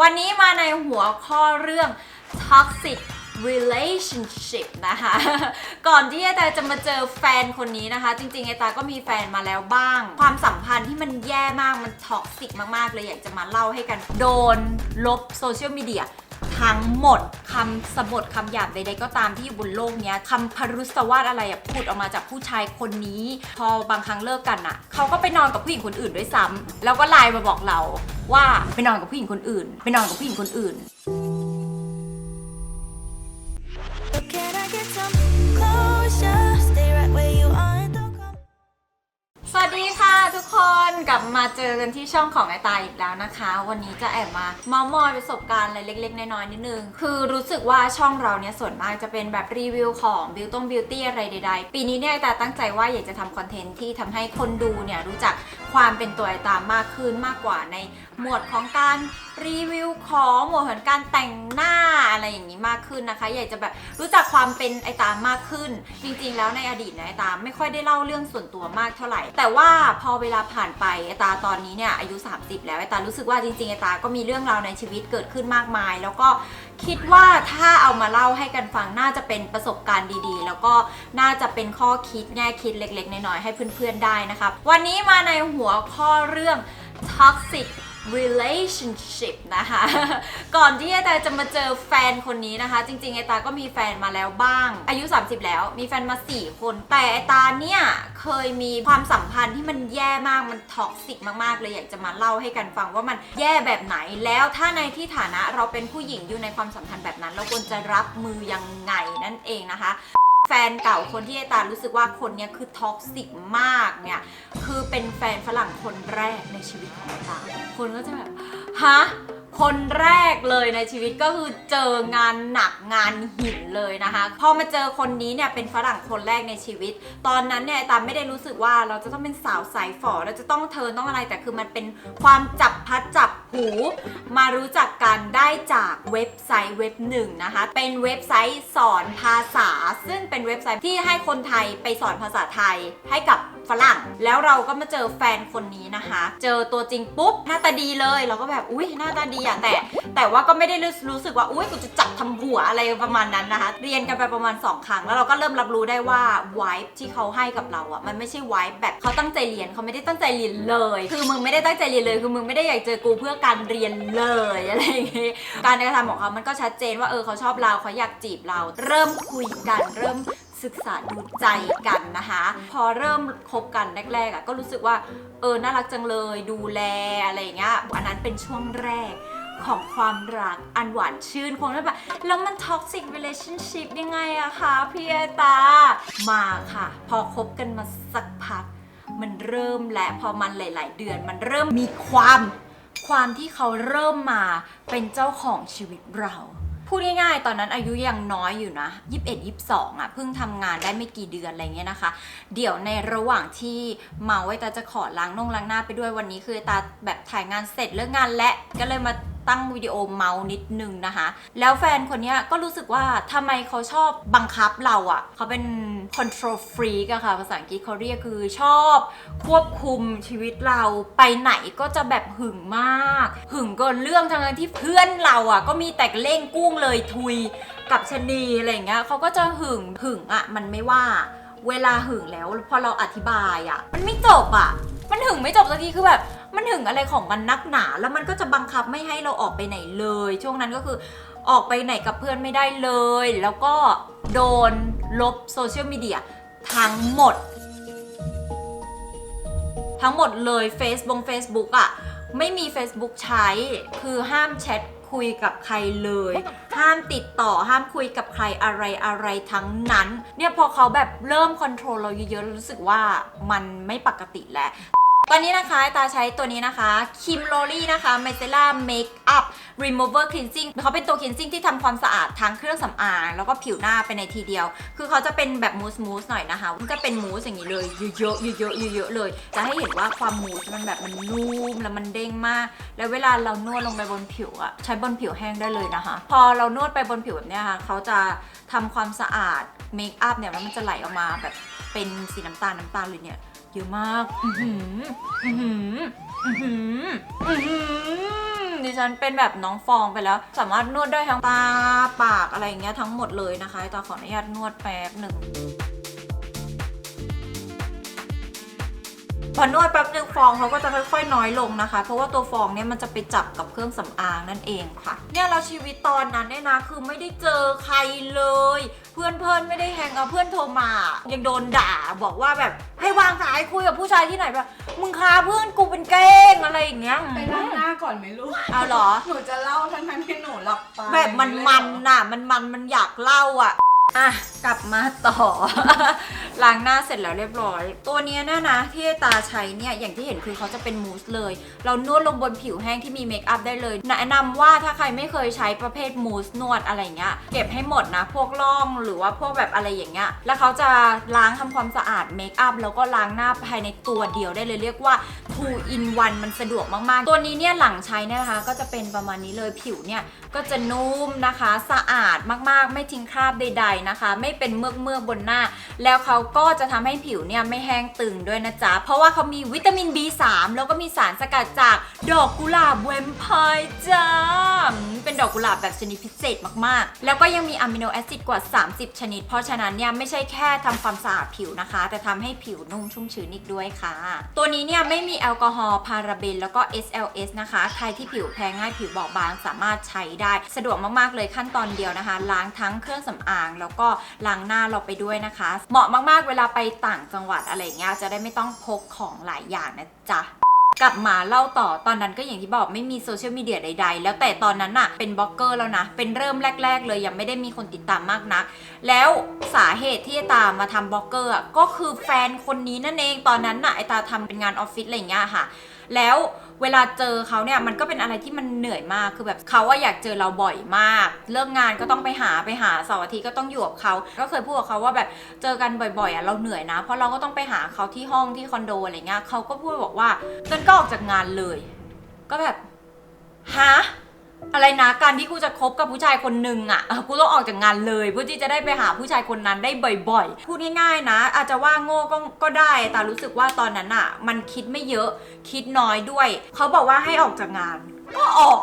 วันนี้มาในหัวข้อเรื่อง toxic relationship นะคะ ก่อนที่ไอตาจะมาเจอแฟนคนนี้นะคะ จริงๆไอตาก็มีแฟนมาแล้วบ้าง ความสัมพันธ์ที่มันแย่มากมันท็อกซิกมากๆเลยอยากจะมาเล่าให้กัน โดนลบโซเชียลมีเดีย ทั้งหมดคำสบทคำหยาบใดๆก็ตามที่อยู่บนโลกเนี้ยคำพรุษวาทอะไรอะพูดออกมาจากผู้ชายคนนี้ พอบางครั้งเลิกกันอะเขาก็ไปนอนกับผู้หญิงคนอื่นด้วยซ้ำแล้วก็ไลน์มาบอกเราว่าไปนอนกับผู้หญิงคนอื่น ไปนอนกับผู้หญิงคนอื่น But can I get some ลับมาเจอกันที่ช่องของไอตายอีกแล้วนะคะ วันนี้จะแอบมาเมามอยประสบการณ์อะไรเล็ก ๆ น้อยๆนิดนึง คือรู้สึกว่าช่องเราเนี่ยส่วนมากจะเป็นแบบรีวิวของบิวต้งบิวตี้อะไรใดๆ ปีนี้เนี่ยไอตาตั้งใจว่าอยากจะทำคอนเทนต์ที่ทำให้คนดูเนี่ยรู้จักความเป็นตัวไอตามากขึ้นมากกว่าในหมวดของการรีวิวของหมวดของการแต่งหน้าอะไรอย่างนี้มากขึ้นนะคะ อยากจะแบบรู้จักความเป็นไอตามากขึ้น จริงๆ แล้วในอดีตเนี่ยไอตาไม่ค่อยได้เล่าเรื่องส่วนตัวมากเท่าไหร่ แต่ว่าพอเวลาผ่านไปไอตาตอนนี้เนี่ยอายุ 30 แล้วไอตารู้สึกว่าจริงๆไอตาก็มีเรื่องราวในชีวิตเกิดขึ้นมากมาย แล้วก็ คิดว่าถ้าเอามาเล่าให้กันฟังน่าจะเป็นประสบการณ์ดีๆ แล้วก็น่าจะเป็นข้อคิดแง่คิดเล็กๆน้อยๆให้เพื่อนๆได้นะคะวันนี้มาในหัวข้อเรื่อง toxic relationship นะคะ ก่อนที่ไอตาจะมาเจอแฟนคนนี้นะคะ จริงๆไอตาก็มีแฟนมาแล้วบ้าง อายุ 30 แล้ว มีแฟนมา 4 คน แต่ไอตาเนี่ย เคยมีความสัมพันธ์ที่มันแย่มาก มันท็อกซิกมากๆ เลยอยากจะมาเล่าให้กันฟังว่ามันแย่แบบไหน แล้วถ้าในที่ฐานะเราเป็นผู้หญิงอยู่ในความสัมพันธ์แบบนั้น เราควรจะรับมือยังไงนั่นเองนะคะแฟนเก่าคนที่ไอตารู้สึกว่าคนนี้คือท็อกซิกมากเนี่ย คือเป็นแฟนฝรั่งคนแรกในชีวิตของไอตา คนก็จะแบบฮะคนแรกเลยในชีวิตก็คือเจองานหนักงานหินเลยนะคะ พอมาเจอคนนี้เนี่ยเป็นฝรั่งคนแรกในชีวิต ตอนนั้นเนี่ยไอ้ตามไม่ได้รู้สึกว่าเราจะต้องเป็นสาวสายฝอเราจะต้องเธอต้องอะไรแต่คือมันเป็นความจับพัดจับหูมารู้จักกันได้จากเว็บไซต์เว็บหนึ่งนะคะ เป็นเว็บไซต์สอนภาษา ซึ่งเป็นเว็บไซต์ที่ให้คนไทยไปสอนภาษาไทยให้กับ ฝรั่ง แล้วเราก็มาเจอแฟนคนนี้นะคะ เจอตัวจริงปุ๊บหน้าตาดีเลยเราก็แบบอุ้ยหน้าตาดีอะแต่ แต่ว่าก็ไม่ได้รู้รู้สึกว่าอุ้ยกูจะจับทำหัวอะไรประมาณนั้นนะคะ เรียนกันไปประมาณ 2 ครั้ง แล้วเราก็เริ่มรับรู้ได้ว่าวายที่เขาให้กับเราอะมันไม่ใช่วายแบบเขาตั้งใจเรียนเขาไม่ได้ตั้งใจเรียนเลย คือมึงไม่ได้ตั้งใจเรียนเลย คือมึงไม่ได้อยากเจอกูเพื่อการเรียนเลยอะไรอย่างงี้ยการกระทำของเขามันก็ชัดเจนว่าเออเขาชอบเราเขาอยากจีบเรา เริ่มคุยกันเริ่ม ศึกษาดูใจกันนะคะ พอเริ่มคบกันแรกๆอะก็รู้สึกว่าเออน่ารักจังเลยดูแลอะไรอย่างเงี้ยอันนั้นเป็นช่วงแรกของความรักอันหวานชื่นคงได้แบบแล้วมัน toxic relationship ยังไงอะคะพี่ไอตา มาค่ะ พอคบกันมาสักพัก มันเริ่มและพอมันหลาย ๆ เดือนมันเริ่มมีความความที่เขาเริ่มมาเป็นเจ้าของชีวิตเรา พูดง่ายๆ ตอนนั้นอายุยังน้อยอยู่นะ21 22อะเพิ่งทำงานได้ไม่กี่เดือนอะไรเงี้ยนะคะ เดี๋ยวในระหว่างที่เมาไว้ตาจะขอล้างนงล้างหน้าไปด้วยวันนี้คือตาแบบถ่ายงานเสร็จเลิกงานและก็เลยมาตั้งวิดีโอเมานิดนึงนะคะ แล้วแฟนคนนี้ก็รู้สึกว่าทำไมเขาชอบบังคับเราอะ่ะ เขาเป็น control freak อะค่ะ ภาษาอังกฤษเขาเรียกคือชอบควบคุมชีวิตเราไปไหนก็จะแบบหึงมาก หึงเกินเรื่องทั้งที่เพื่อนเราอะก็มีแต่เล่งกุ้งเลยทุยกับชนีอะไรอย่างเงี้ยเขาก็จะหึงหึงอะมันไม่ว่า เวลาหึงแล้วพอเราอธิบายอะมันไม่จบอะ่ะมันหึงไม่จบสักทีคือแบบมันหึงอะไรของมันนักหนา แล้วมันก็จะบังคับไม่ให้เราออกไปไหนเลย ช่วงนั้นก็คือออกไปไหนกับเพื่อนไม่ได้เลย แล้วก็โดน ลบโซเชียลมีเดียทั้งหมด ทั้งหมดเลย Facebook Facebook อะ่ะ ไม่มี Facebook ใช้ คือห้ามแชทคุยกับใครเลย ห้ามติดต่อห้ามคุยกับใครอะไรอะไรทั้งนั้น เนี่ยพอเขาแบบเริ่มคอนโทรลเราเยอะๆรู้สึกว่ามันไม่ปกติแล้ว ตอนนี้นะคะตาใช้ตัวนี้นะคะคิมโ o ลี่นะคะ m ม c e l l a Makeup Remover Cleansing เขาเป็นตัว cleansing ที่ทำความสะอาดทั้งเครื่องสำอางแล้วก็ผิวหน้าไปในทีเดียว คือเขาจะเป็นแบบมูสมูสหน่อยนะคะมันก็เป็นมูสอย่างนี้เลยเยอะๆเยอะๆเยอะๆเลย จะให้เห็นว่าความมูสมันแบบมันนุ่มแล้วมันเด้งมาก แล้วเวลาเรานวดลงไปบนผิวอะใช้บนผิวแห้งได้เลยนะคะ พอเรานวดไปบนผิวแบบเนี้ยค่ะเขาจะทำความสะอาดเมคอัพเนี่ยแล้วมันจะไหลออกมาแบบเป็นสีน้ำตาลน้ำตาลเลยเนี่ย เยอะมาก อือหือ อือหือ อือหือ อือหือ ดิฉันเป็นแบบน้องฟองไปแล้ว สามารถนวดได้ทั้งตา ปากอะไรอย่างเงี้ยทั้งหมดเลยนะคะตาขออนุญาตนวดแป๊บหนึ่ง พอนวดแป๊บนึงฟองเขาก็จะค่อยๆน้อยลงนะคะ เพราะว่าตัวฟองเนี่ยมันจะไปจับกับเครื่องสำอางนั่นเองค่ะ เนี่ยเราชีวิตตอนนั้นเนี่ยนะคือไม่ได้เจอใครเลย เพื่อนเพื่อนๆไม่ได้แฮงเอาเพื่อนโทรมา ยังโดนด่าบอกว่าแบบให้วางสายคุยกับผู้ชายที่ไหนแบบมึงคาเพื่อนกูเป็นเก้งอะไรอย่างเงี้ยไปล้างหน้าก่อนไหมลูกเอาเหรอหนูจะเล่าทั้งทั้งๆที่หนูหลับตาแบบมันมันๆน่ะ มันมันมันอยากเล่าอะ อะกลับมาต่อ ล้างหน้าเสร็จแล้วเรียบร้อย ตัวเนี้ยนะนะที่ตาใช้เนี่ยอย่างที่เห็นคือเขาจะเป็นมูสเลย เรานวดลงบนผิวแห้งที่มีเมคอัพได้เลยแนะนำว่าถ้าใครไม่เคยใช้ประเภทมูสนวดอะไรเงี้ยเก็บให้หมดนะ พวกร่องหรือว่าพวกแบบอะไรอย่างเงี้ยแล้วเขาจะล้างทำความสะอาดเมคอัพแล้วก็ล้างหน้าภายในตัวเดียวได้เลยเรียกว่า two in one มันสะดวกมากๆ ตัวนี้เนี่ยหลังใช้นะคะ ก็จะเป็นประมาณนี้เลยผิวเนี่ยก็จะนุ่มนะคะ สะอาดมากๆ ไม่ทิ้งคราบใดๆนะคะ ไม่เป็นเมือกเมือกบนหน้า แล้วเขาก็จะทำให้ผิวเนี่ยไม่แห้งตึงด้วยนะจ๊ะ เพราะว่าเขามีวิตามิน B3 แล้วก็มีสารสกัดจากดอกกุหลาบแวมไพร์จ้าเป็นดอกกุหลาบแบบชนิดพิเศษมากๆ แล้วก็ยังมีอะมิโนแอซิดกว่า 30 ชนิด เพราะฉะนั้นเนี่ยไม่ใช่แค่ทำความสะอาดผิวนะคะ แต่ทำให้ผิวนุ่มชุ่มชื้นอีกด้วยค่ะ ตัวนี้เนี่ยไม่มีแอลกอฮอล์พาราเบนแล้วก็ SLS นะคะ ใครที่ผิวแพ้ง่ายผิวบอบบางสามารถใช้ได้ สะดวกมากๆเลยขั้นตอนเดียวนะคะ ล้างทั้งเครื่องสำอางแล้วก็ล้างหน้าเราไปด้วยนะคะ เหมาะมากๆเวลาไปต่างจังหวัดอะไรเงี้ยจะได้ไม่ต้องพกของหลายอย่างนะจ๊ะกลับมาเล่าต่อตอนนั้นก็อย่างที่บอกไม่มีโซเชียลมีเดียใดๆ แล้วแต่ตอนนั้นน่ะเป็นบล็อกเกอร์แล้วนะ เป็นเริ่มแรก ๆ เลยยังไม่ได้มีคนติดตามมากนัก แล้วสาเหตุที่ตามาทำบล็อกเกอร์อะก็คือแฟนคนนี้นั่นเองตอนนั้นน่ะไอตาทำเป็นงานออฟฟิศอะไรอย่างเงี้ยค่ะ แล้ว เวลาเจอเขาเนี่ยมันก็เป็นอะไรที่มันเหนื่อยมากคือแบบเขาว่าอยากเจอเราบ่อยมาก เลิกงานก็ต้องไปหาไปหาเสาร์อาทิตย์ก็ต้องอยู่กับเขาก็เคยพูดกับเขาว่าแบบเจอกันบ่อยๆอะเราเหนื่อยนะ เพราะเราก็ต้องไปหาเขาที่ห้องที่คอนโดอะไรเงี้ยเขาก็พูดบอกว่าเต้นก็ออกจากงานเลย ก็แบบฮะ อะไรนะการที่กูจะคบกับผู้ชายคนหนึ่งอะเออกูต้องออกจากงานเลยเพื่อที่จะได้ไปหาผู้ชายคนนั้นได้บ่อยๆพูดง่ายๆนะ อาจจะว่าโง่ก็ก็ได้ แต่รู้สึกว่าตอนนั้นอะ มันคิดไม่เยอะคิดน้อยด้วย เขาบอกว่าให้ออกจากงาน ก็ออก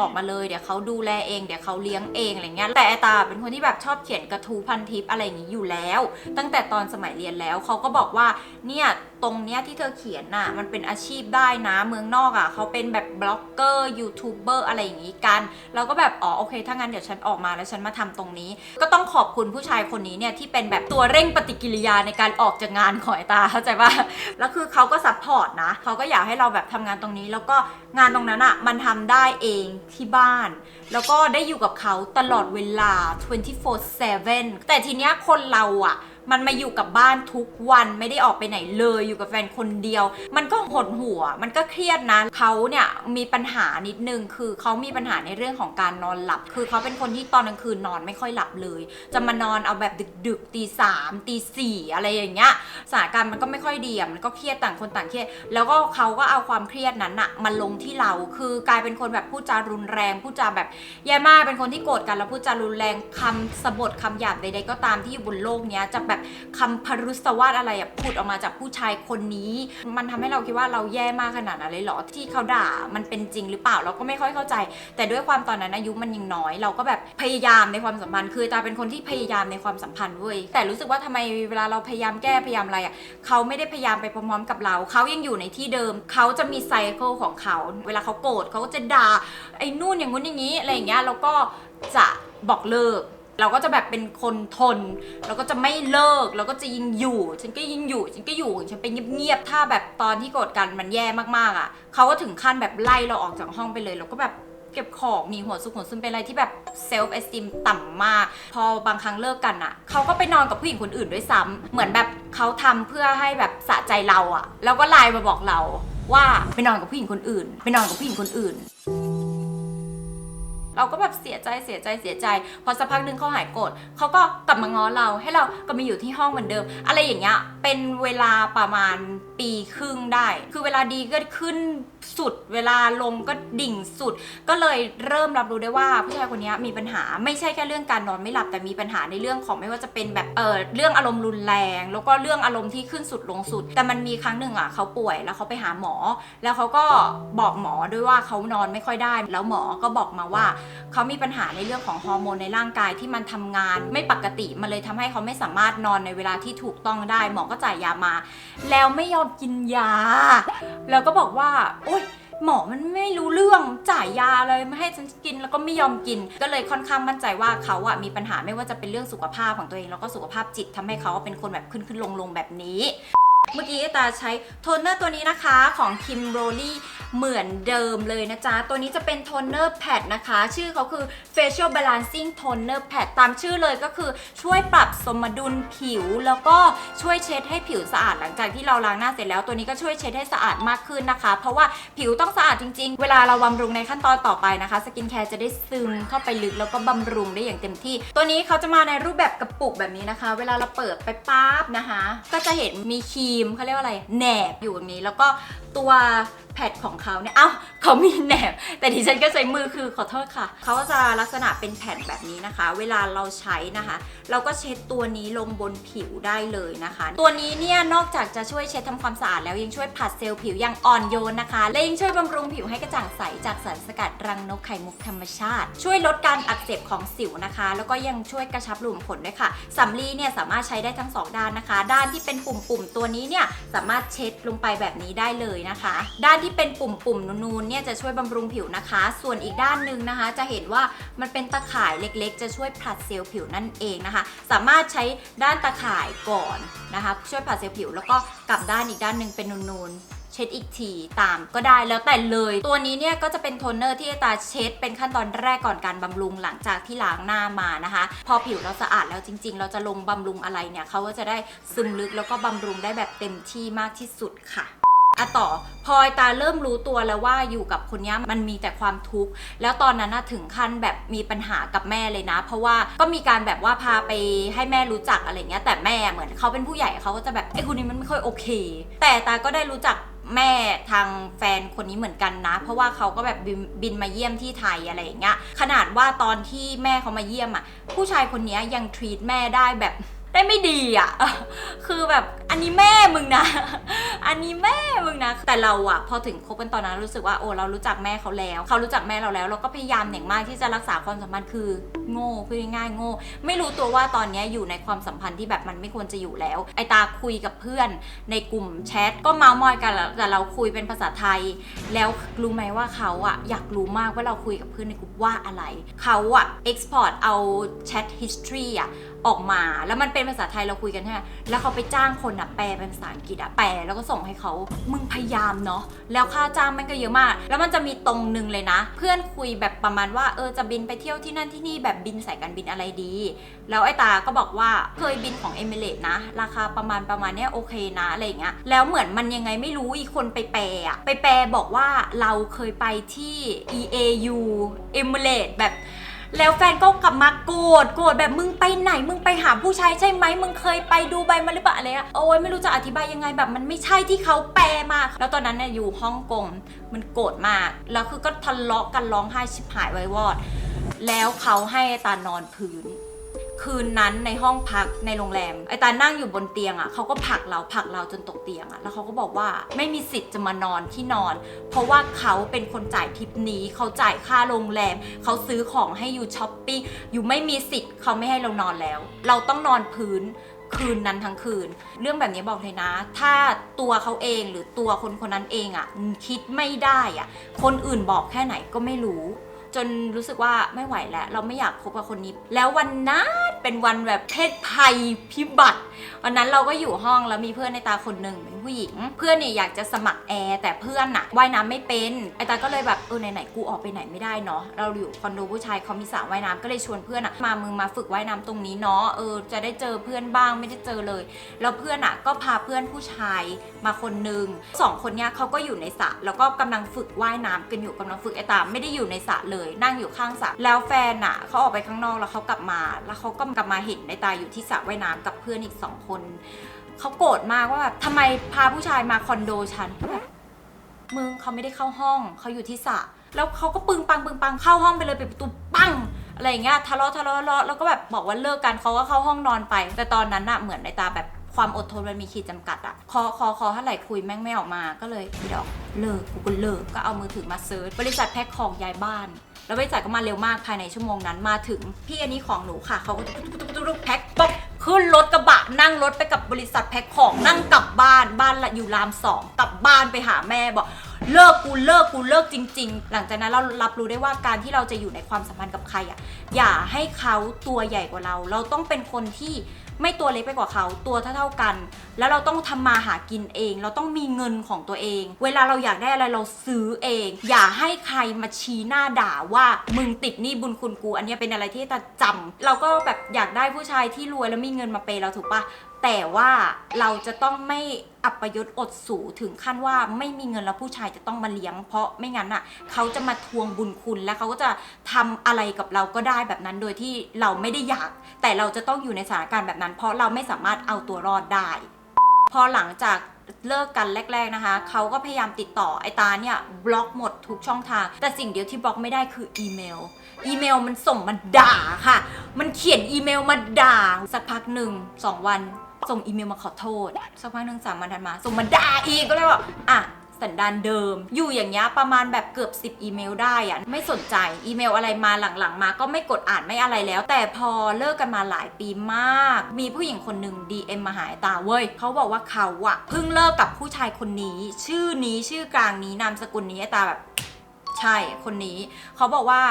ออกมาเลยเดี๋ยวเขาดูแลเองเดี๋ยวเขาเลี้ยงเองอะไรเงี้ยแต่ไอตาเป็นคนที่แบบชอบเขียนกระทู้พันทิปอะไรอย่างนี้อยู่แล้ว ตั้งแต่ตอนสมัยเรียนแล้วเขาก็บอกว่าเนี่ย ตรงเนี้ยที่เธอเขียนน่ะมันเป็นอาชีพได้นะเมืองนอกอะเขาเป็นแบบบล็อกเกอร์ยูทูบเบอร์อะไรอย่างนี้กัน เราก็แบบอ๋อโอเค ถ้างั้นเดี๋ยวฉันออกมาแล้วฉันมาทำตรงนี้ ก็ต้องขอบคุณผู้ชายคนนี้เนี่ยที่เป็นแบบตัวเร่งปฏิกิริยาในการออกจากงานของไอตาเข้าใจป่ะแล้วคือเขาก็ซัพพอร์ตนะเขาก็อยากให้เราแบบทำงานตรงนี้ แล้วก็งานตรงนั้นอะ่ะมันทำได้เองที่บ้าน แล้วก็ได้อยู่กับเขาตลอดเวลา 24/7 แต่ทีเนี้ยคนเราอะ่ะ มันมาอยู่กับบ้านทุกวันไม่ได้ออกไปไหนเลยอยู่กับแฟนคนเดียว มันก็หดหัว มันก็เครียดนะเขาเนี่ยมีปัญหานิดนึงคือเขามีปัญหาในเรื่องของการนอนหลับ คือเขาเป็นคนที่ตอนกลางคืนนอนไม่ค่อยหลับเลย จะมานอนเอาแบบดึกๆตีสามตีสี่อะไรอย่างเงี้ยสถานการณ์มันก็ไม่ค่อยดีมันก็เครียดต่างคนต่างเครียด แล้วก็เขาก็เอาความเครียดนั้นอะมาลงที่เราคือกลายเป็นคนแบบพูดจารุนแรงพูดจาแบบแย่มากเป็นคนที่โกรธกันแล้วพูดจารุนแรงคำสบทคำหยาบใดๆก็ตามที่อยู่บนโลกเนี้ยจะแบบคำพรุษวาทอะไรอะพูดออกมาจากผู้ชายคนนี้ มันทำให้เราคิดว่าเราแย่มากขนาดนั้นเลยเหรอที่เขาด่ามันเป็นจริงหรือเปล่าเราก็ไม่ค่อยเข้าใจ แต่ด้วยความตอนนั้นอายุมันยังน้อย เราก็แบบพยายามในความสัมพันธ์ คือตาเป็นคนที่พยายามในความสัมพันธ์เว้ยแต่รู้สึกว่าทำไมเวลาเราพยายามแก้พยายามอะไรอะเขาไม่ได้พยายามไปพร้อมๆกับเราเขายังอยู่ในที่เดิมเขาจะมีไซเคิลของเขา เวลาเขาโกรธเขาก็จะด่าไอ้นู่นอย่างงู้นอย่างนี้อะไรอย่างเงี้ยแล้วก็จะบอกเลิก เราก็จะแบบเป็นคนทน เราก็จะไม่เลิก เราก็จะยิงอยู่ ฉันก็ยิงอยู่ ฉันก็อยู่ของฉันไปเงียบๆ ถ้าแบบตอนที่โกรธกันมันแย่มากๆอะ เขาก็ถึงขั้นแบบไล่เราออกจากห้องไปเลย เราก็แบบเก็บของหนีหัวซุกหัวซึมเป็นอะไรที่แบบเซลฟ์เอสติมต่ำมาก พอบางครั้งเลิกกันอะ เขาก็ไปนอนกับผู้หญิงคนอื่นด้วยซ้ำเหมือนแบบเขาทำเพื่อให้แบบสะใจเราอะ แล้วก็ไลน์มาบอกเราว่าไปนอนกับผู้หญิงคนอื่น ไปนอนกับผู้หญิงคนอื่น เราก็แบบเสียใจเสียใจเสียใจ พอสักพักหนึ่งเขาหายโกรธเขาก็กลับมาง้อเราให้เรากลับมาอยู่ที่ห้องเหมือนเดิม อะไรอย่างเงี้ยเป็นเวลาประมาณปีครึ่งได้ คือเวลาดีก็ขึ้นสุด เวลาลงก็ดิ่งสุด ก็เลยเริ่มรับรู้ได้ว่าผู้ชายคนนี้มีปัญหาไม่ใช่แค่เรื่องการนอนไม่หลับแต่มีปัญหาในเรื่องของไม่ว่าจะเป็นแบบเออเรื่องอารมณ์รุนแรง แล้วก็เรื่องอารมณ์ที่ขึ้นสุดลงสุด แต่มันมีครั้งหนึ่งอะเขาป่วยแล้วเขาไปหาหมอ แล้วเขาก็บอกหมอด้วยว่าเขานอนไม่ค่อยได้ แล้วหมอก็บอกมาว่าเขามีปัญหาในเรื่องของฮอร์โมนในร่างกายที่มันทำงาน ไม่ปกติมันเลยทำให้เขาไม่สามารถนอนในเวลาที่ถูกต้องได้หมอก็จ่ายยามา แล้วไม่ยอมกินยา แล้วก็บอกว่าโอ๊ยหมอมันไม่รู้เรื่องจ่ายยาเลยไม่ให้ฉันกินแล้วก็ไม่ยอมกิน ก็เลยค่อนข้างมั่นใจว่าเขาอะมีปัญหาไม่ว่าจะเป็นเรื่องสุขภาพของตัวเองแล้วก็สุขภาพจิตทำให้เขาเป็นคนแบบขึ้นขึ้นลงลงแบบนี้ เมื่อกี้ตาใช้โทนเนอร์ตัวนี้นะคะของ Kim r o l l y เหมือนเดิมเลยนะจ๊ะ ตัวนี้จะเป็นโทนเนอร์แพดนะคะ ชื่อเขาคือ Facial Balancing Toner Pad ตามชื่อเลยก็คือช่วยปรับสมดุลผิว แล้วก็ช่วยเช็ดให้ผิวสะอาดหลังจากที่เราล้างหน้าเสร็จแล้ว ตัวนี้ก็ช่วยเช็ดให้สะอาดมากขึ้นนะคะ เพราะว่าผิวต้องสะอาดจริงๆ เวลาเราบำรุงในขั้นตอนต่อไปนะคะสกินแคร์จะได้ซึมเข้าไปลึกแล้วก็บำรุงได้อย่างเต็มที่ ตัวนี้เขาจะมาในรูปแบบกระปุกแบบนี้นะคะ เวลาเราเปิดไปปั๊บนะคะ ก็จะเห็นมีครีมเขาเรียกว่าอะไรแหนบอยู่แบบนี้ แล้วก็ ตัวแพดของเขาเนี่ย เอ้าเขามีแหนบ แต่ดิฉันก็ใช้มือคือขอโทษค่ะ เขาก็จะลักษณะเป็นแผ่นแบบนี้นะคะ เวลาเราใช้นะคะ เราก็เช็ดตัวนี้ลงบนผิวได้เลยนะคะ ตัวนี้เนี่ยนอกจากจะช่วยเช็ดทำความสะอาดแล้วยังช่วยผัดเซลล์ผิวอย่างอ่อนโยนนะคะ และยังช่วยบำรุงผิวให้กระจ่างใสจากสารสกัดรังนกไข่มุกธรรมชาติ ช่วยลดการอักเสบของสิวนะคะ แล้วก็ยังช่วยกระชับรูขุมขนด้วยค่ะสำลีเนี่ยสามารถใช้ได้ทั้งสองด้านนะคะ ด้านที่เป็นปุ่มๆตัวนี้เนี่ยสามารถเช็ดลงไปแบบนี้ได้เลยนะคะ ด้านที่เป็นปุ่มๆนูนๆเนี่ยจะช่วยบำรุงผิวนะคะ ส่วนอีกด้านหนึ่งนะคะ จะเห็นว่ามันเป็นตะข่ายเล็กๆ จะช่วยผลัดเซลล์ผิวนั่นเองนะคะ สามารถใช้ด้านตะข่ายก่อนนะคะ ช่วยผลัดเซลล์ผิวแล้วก็กลับด้านอีกด้านหนึ่งเป็นนูนๆเช็ดอีกทีตามก็ได้แล้วแต่เลย ตัวนี้เนี่ยก็จะเป็นโทนเนอร์ที่ตาเช็ดเป็นขั้นตอนแรกก่อนการบำรุงหลังจากที่ล้างหน้ามานะคะ พอผิวเราสะอาดแล้วจริง ๆ เราจะลงบำรุงอะไรเนี่ยเขาก็จะได้ซึมลึกแล้วก็บำรุงได้แบบเต็มที่มากที่สุดค่ะ อะต่อพลอยตาเริ่มรู้ตัวแล้วว่าอยู่กับคนนี้มันมีแต่ความทุกข์แล้วตอนนั้นถึงขั้นแบบมีปัญหากับแม่เลยนะ เพราะว่าก็มีการแบบว่าพาไปให้แม่รู้จักอะไรเงี้ยแต่แม่เหมือนเขาเป็นผู้ใหญ่เขาก็จะแบบไอ้คนนี้มันไม่ค่อยโอเค แต่ตาก็ได้รู้จักแม่ทางแฟนคนนี้เหมือนกันนะ เพราะว่าเขาก็แบบบินบินมาเยี่ยมที่ไทยอะไรอย่างเงี้ยขนาดว่าตอนที่แม่เขามาเยี่ยมอะผู้ชายคนนี้ยยังทรีตแม่ได้แบบ ได้ไม่ดีอะ คือแบบอันนี้แม่มึงนะ อันนี้แม่มึงนะ แต่เราอะพอถึงคบกันตอนนั้นรู้สึกว่าโอ้เรารู้จักแม่เขาแล้ว เขารู้จักแม่เราแล้ว เราก็พยายามอย่างมากที่จะรักษาความสัมพันธ์คือโง่พูดง่ายๆโง่ ไม่รู้ตัวว่าตอนนี้อยู่ในความสัมพันธ์ที่แบบมันไม่ควรจะอยู่แล้ว ไอตาคุยกับเพื่อน ในกลุ่มแชทก็เมาส์มอยกันแล้วแต่เราคุยเป็นภาษาไทย แล้วรู้ไหมว่าเขาอะอยากรู้มากว่าเราคุยกับเพื่อนในกลุ่มว่าอะไร เขาอะ export เอาแชท history อะ ออกมาแล้วมันเป็นภาษาไทยเราคุยกันใช่ไหมแล้วเขาไปจ้างคนอะแปลเป็นภาษาอังกฤษอะแปลแล้วก็ส่งให้เขามึงพยายามเนาะแล้วค่าจ้างมันก็เยอะมาก แล้วมันจะมีตรงหนึ่งเลยนะ เพื่อนคุยแบบประมาณว่าเออจะบินไปเที่ยวที่นั่นที่นี่แบบบินสายการบินอะไรดี แล้วไอ้ตาก็บอกว่าเคยบินของเอมิเรตนะ ราคาประมาณประมาณเนี้ยโอเคนะอะไรอย่างเงี้ยแล้วเหมือนมันยังไงไม่รู้อีกคนไปแปลอะไปแปลบอกว่าเราเคยไปที่ EAU เอมิเรตแบบ แล้วแฟนก็กลับมาโกรธโกรธแบบมึงไปไหน มึงไปหาผู้ชายใช่ไหมมึงเคยไปดูใบมาหรือเปล่าอะไรอะโอ้ยไม่รู้จะอธิบายยังไงแบบมันไม่ใช่ที่เขาแปลมา แล้วตอนนั้นเนี่ยอยู่ฮ่องกงมันโกรธมากแล้วคือก็ทะเลาะกันร้องไห้ชิบหายไว้วอด แล้วเขาให้ตานอนพื้น คืนนั้นในห้องพักในโรงแรม ไอตานั่งอยู่บนเตียงอะ่ะเขาก็ผลักเราผลักเราจนตกเตียงอะ่ะแล้วเขาก็บอกว่าไม่มีสิทธิ์จะมานอนที่นอน เพราะว่าเขาเป็นคนจ่ายทริปนี้เขาจ่ายค่าโรงแรมเขาซื้อของให้อยู่ช้อปปิ้งอยู่ไม่มีสิทธิ์เขาไม่ให้เรานอนแล้ว เราต้องนอนพื้นคืนนั้นทั้งคืน เรื่องแบบนี้บอกเลยนะ ถ้าตัวเขาเองหรือตัวคนคนนั้นเองอะ่ะคิดไม่ได้อะ่ะคนอื่นบอกแค่ไหนก็ไม่รู้ จนรู้สึกว่าไม่ไหวแล้ว เราไม่อยากคบกับคนนี้ แล้ววันนั้นเป็นวันแบบเพศภัยพิบัติวันนั้นเราก็อยู่ห้องแล้วมีเพื่อนในตาคนหนึ่งเผู้หญิง เพื่อนเนี่ยอยากจะสมัครแอร์แต่เพื่อนอะว่ายน้ำไม่เป็นไอตาก็เลยแบบเออไหนๆกูออกไปไหนไม่ได้เนาะเราอยู่คอนโดผู้ชายเขามีสระว่ายน้ำก็เลยชวนเพื่อนอะมามึงมาฝึกว่ายน้ำตรงนี้เนาะเออจะได้เจอเพื่อนบ้างไม่ได้เจอเลย แล้วเพื่อนอะก็พาเพื่อนผู้ชายมาคนหนึ่งสองคนเนี้ยเขาก็อยู่ในสระแล้วก็กำลังฝึกว่ายน้ำกันอยู่กำลังฝึกไอตาไม่ได้อยู่ในสระเลยนั่งอยู่ข้างสระแล้วแฟนอะเขาออกไปข้างนอกแล้วเขากลับมา แล้วเขาก็กลับมาเห็นไอตาอยู่ที่สระว่ายน้ำกับเพื่อนอีกสองคน เขาโกรธมากว่าแบบทำไมพาผู้ชายมาคอนโดฉันก็แบบมึงเขาไม่ได้เข้าห้องเขาอยู่ที่สระแล้วเขาก็ปึงปังปึงปังเข้าห้องไปเลยปิดประตูปังอะไรอย่างเงี้ยทะเลาะทะเลาะทะเลาะแล้วก็แบบบอกว่าเลิกกันเขาก็เข้าห้องนอนไป แต่ตอนนั้นอะเหมือนในตาแบบความอดทนมันมีขีดจำกัดอะคอคอคอเท่าไหร่คุยแม่งไม่ออกมาก็เลยพี่ดอกเลิกกูก็เลิกก็เอามือถือมาเซิร์ชบริษัทแพ็คของย้ายบ้าน แล้วบริษัทก็มาเร็วมากภายในชั่วโมงนั้นมาถึงพี่อันนี้ของหนูค่ะเขาก็ตุ๊กตุ๊กตุ๊กตุ๊กแพ็คป๊อก ขึ้นรถกระบะนั่งรถไปกับบริษัทแพ็คของนั่งกลับบ้านบ้านละอยู่รามสองกลับบ้านไปหาแม่บอกเลิกกูเลิกกูเลิกจริง ๆ หลังจากนั้นเรารับรู้ได้ว่าการที่เราจะอยู่ในความสัมพันธ์กับใครอะอย่าให้เขาตัวใหญ่กว่าเรา เราต้องเป็นคนที่ ไม่ตัวเล็กไปกว่าเขาตัวเท่าๆกัน แล้วเราต้องทำมาหากินเอง เราต้องมีเงินของตัวเอง เวลาเราอยากได้อะไรเราซื้อเอง อย่าให้ใครมาชี้หน้าด่าว่ามึงติดหนี้บุญคุณกู อันนี้เป็นอะไรที่ตาจำเราก็แบบอยากได้ผู้ชายที่รวยแล้วมีเงินมาเปย์เราถูกปะ แต่ว่าเราจะต้องไม่อัปยศอดสูถึงขั้นว่าไม่มีเงินแล้วผู้ชายจะต้องมาเลี้ยง เพราะไม่งั้นอะเขาจะมาทวงบุญคุณแล้วเขาก็จะทำอะไรกับเราก็ได้แบบนั้นโดยที่เราไม่ได้อยาก แต่เราจะต้องอยู่ในสถานการณ์แบบนั้น เพราะเราไม่สามารถเอาตัวรอดได้ พอหลังจากเลิกกันแรก ๆนะคะ เขาก็พยายามติดต่อไอตาเนี่ยบล็อกหมดทุกช่องทาง แต่สิ่งเดียวที่บล็อกไม่ได้คืออีเมล อีเมลมันส่งมาด่าค่ะ มันเขียนอีเมลมาด่าสักพักหนึ่งสองวัน ส่งอีเมลมาขอโทษสักพักหนึ่งสามวันถัดมา ส่งมาด่าอีกก็เลยบอกอะสันดานเดิม อยู่อย่างเงี้ยประมาณแบบเกือบ 10 อีเมลได้อะไม่สนใจอีเมลอะไรมาหลังๆ มาก็ไม่กดอ่านไม่อะไรแล้ว แต่พอเลิกกันมาหลายปีมาก มีผู้หญิงคนหนึ่ง DM มาหาตาเว้ยเขาบอกว่าเขาอะเพิ่งเลิกกับผู้ชายคนนี้ ชื่อนี้ชื่อกลางนี้นามสกุลนี้ไอ้ตาแบบ ใช่คนนี้เขาบอกว่า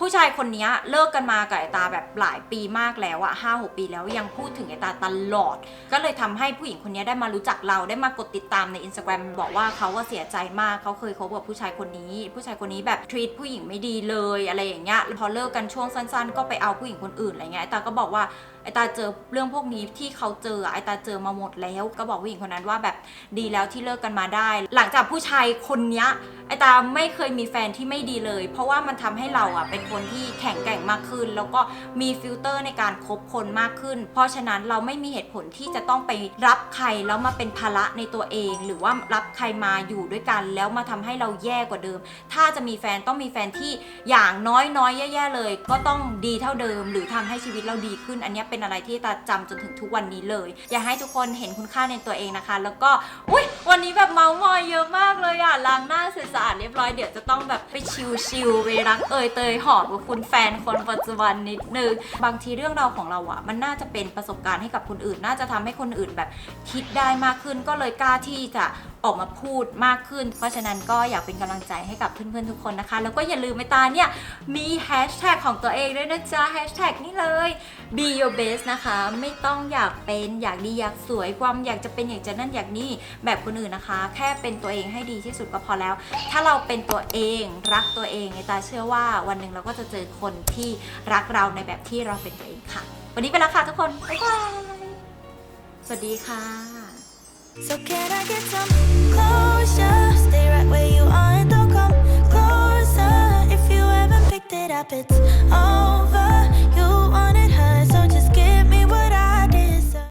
ผู้ชายคนนี้เลิกกันมากับไอตาแบบหลายปีมากแล้วอะห้าหกปีแล้วยังพูดถึงไอตาตลอด ก็เลยทำให้ผู้หญิงคนนี้ได้มารู้จักเราได้มากดติดตามใน Instagram บอกว่าเขาว่าเสียใจมากเขาเคยคบกับผู้ชายคนนี้ ผู้ชายคนนี้แบบ treat ผู้หญิงไม่ดีเลยอะไรอย่างเงี้ยพอเลิกกันช่วงสั้น ๆ ก็ไปเอาผู้หญิงคนอื่นอะไรเงี้ยไอตาก็บอกว่าไอตาเจอเรื่องพวกนี้ที่เขาเจอไอตาเจอมาหมดแล้ว ก็บอกผู้หญิงคนนั้นว่าแบบดีแล้วที่เลิกกันมาได้ หลังจากผู้ชายคนนี้ไอตาไม่เคยมีแฟนที่ไม่ดีเลย เพราะว่ามันทำให้เราอะเป็นคนที่แข็งแกร่งมากขึ้น แล้วก็มีฟิลเตอร์ในการคบคนมากขึ้น เพราะฉะนั้นเราไม่มีเหตุผลที่จะต้องไปรับใครแล้วมาเป็นภาระในตัวเอง หรือว่ารับใครมาอยู่ด้วยกัน แล้วมาทำให้เราแย่กว่าเดิม ถ้าจะมีแฟนต้องมีแฟนที่อย่างน้อยน้อยๆแย่ๆเลย ก็ต้องดีเท่าเดิม หรือทำให้ชีวิตเราดีขึ้น อันนี้เป็นอะไรที่ตาจำจนถึงทุกวันนี้เลย อยากให้ทุกคนเห็นคุณค่าในตัวเองนะคะ แล้วก็อุ้ยวันนี้แบบเมาส์มอยเยอะมากเลยอะล้างหน้าเสร็จสะอาดเรียบร้อยเดี๋ยวจะต้องแบบไปชิลๆไปรักเอยเตยหออกับคุณแฟนคนปัจจุบันนิดนึง บางทีเรื่องราวของเราอะมันน่าจะเป็นประสบการณ์ให้กับคนอื่น น่าจะทำให้คนอื่นแบบคิดได้มากขึ้นก็เลยกล้าที่จะ ออกมาพูดมากขึ้น เพราะฉะนั้นก็อยากเป็นกำลังใจให้กับเพื่อนๆทุกคนนะคะ แล้วก็อย่าลืมไปตาเนี่ยมีแฮชแท็กของตัวเองด้วยนะจ๊ะแฮชแท็กนี่เลย be your best นะคะ ไม่ต้องอยากเป็นอยากดีอยากสวยความอยากจะเป็นอยากจะนั่นอยากนี่แบบคนอื่นนะคะ แค่เป็นตัวเองให้ดีที่สุดก็พอแล้ว ถ้าเราเป็นตัวเองรักตัวเองไอตาเชื่อว่าวันหนึ่งเราก็จะเจอคนที่รักเราในแบบที่เราเป็นตัวเองค่ะ วันนี้ไปแล้วค่ะทุกคนบ๊ายบายสวัสดีค่ะ So can I get some closure? Stay right where you are and don't come closer. If you haven't picked it up, it's over. You wanted her, so